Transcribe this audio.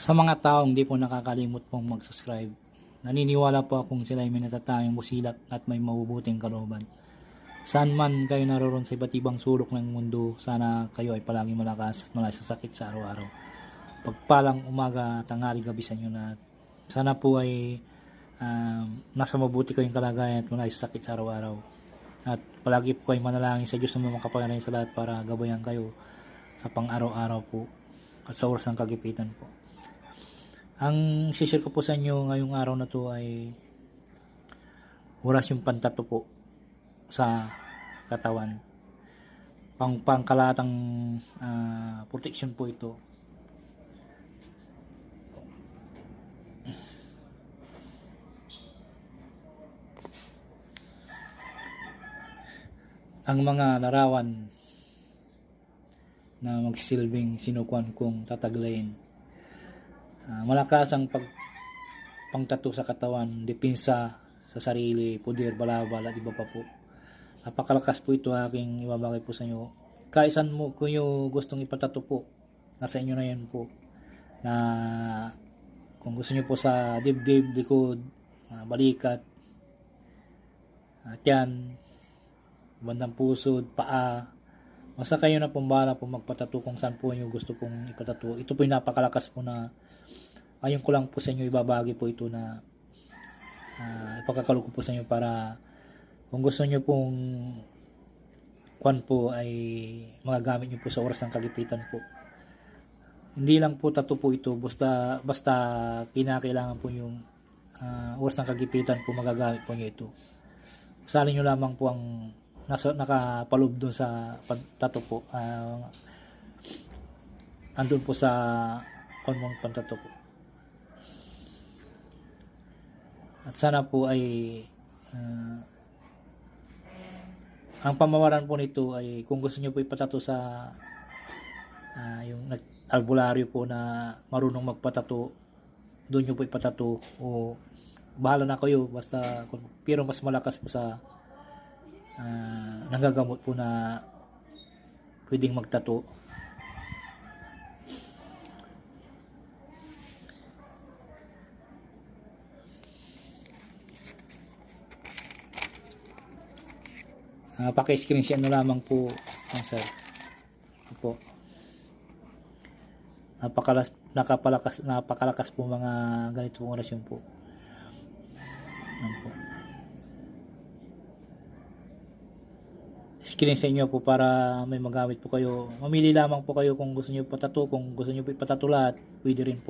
Sa mga taong di po nakakalimot pong mag-subscribe, naniniwala po akong sila ay may natatayang busilak at may mabubuting kalooban. Saan man kayo naroon sa iba't ibang sulok ng mundo, sana kayo ay palaging malakas at malakas sa sakit sa araw-araw. Pagpalang umaga, tanghali, gabi sa inyo na sana po ay um, nasa mabuti kayong kalagayan at malakas sa sakit sa araw-araw. At palagi po kayo manalangin sa Diyos na makapangyarihan sa lahat para gabayan kayo sa pang-araw-araw po at sa oras ng kagipitan po. Ang share ko po sa inyo ngayong araw na to ay oras yung pantato po sa katawan. Pang pangkalatang ah, protection po ito. Ang mga larawan na magsilbing sinukuan kong tataglayin Ah, malakas ang pag pangtato sa katawan, depensa sa sarili, puder, balabal at iba pa po. Napakalakas po ito aking ibabagay po sa inyo. Kaisan mo kung yung gustong ipatato po, nasa inyo na yan po. Na kung gusto nyo po sa dibdib, likod, ah, balikat, uh, tiyan, bandang pusod, paa, Basta kayo na pong bahala po magpatato kung saan po yung gusto pong ipatato. Ito po yung napakalakas po na ayun ko lang po sa inyo ibabagi po ito na uh, ipagkakalo ko po sa inyo para kung gusto nyo pong kwan po ay magagamit nyo po sa oras ng kagipitan po. Hindi lang po tato po ito basta basta kinakailangan po yung uh, oras ng kagipitan po magagamit po nyo ito. Salin nyo lamang po ang nasa nakapalob doon sa pantato po. Uh, andun po sa konmong pantato po. At sana po ay uh, ang pamawaran po nito ay kung gusto niyo po ipatato sa uh, yung albularyo po na marunong magpatato doon niyo po ipatato o bahala na kayo. Basta pero mas malakas po sa uh, nanggagamot po na pwedeng magtato uh, paki-screenshot na lamang po. Ang sir. Ito po napakalas nakapalakas napakalakas po mga ganito pong orasyon po. Yan po. Screen sa inyo po para may magamit po kayo. Mamili lamang po kayo kung gusto niyo patato kung gusto niyo lahat pwede rin po